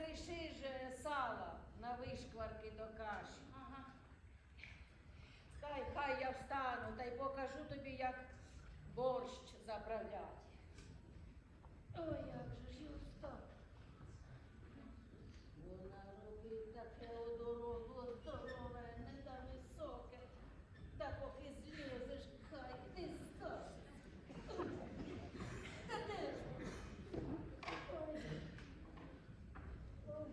Напиши ж сала на вишкварки до каші. Ага. Хай, хай я встану, та й покажу тобі, як борщ заправляти. Ой, як же ж я встану. Вона робить таке одоробло здорове, не та високе. Та поки злізеш, хай ти скажеш. Та де ж? Ой. Ой.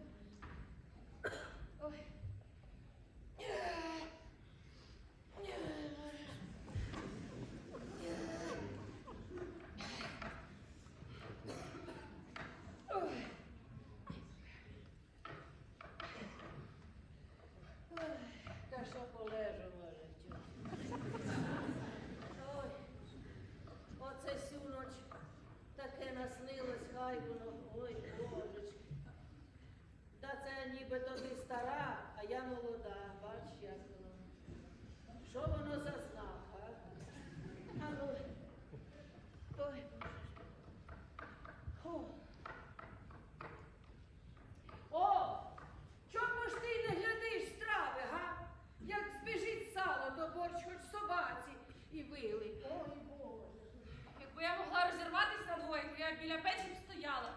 Ой. Ой. Ой, Та що полежу, може, чого. Ой, оце сю ноч таке воно, ой, божечки. Та це ніби тобі стара, а я молода, бач, як воно. Що воно за знак, а? А ну, ой, боже. О, чому ж ти не глядиш страви, га? Як збіжить сало, то борщ хоч собаці і вили. Ой, Боже. Якби я могла розірватися біля печі стояла,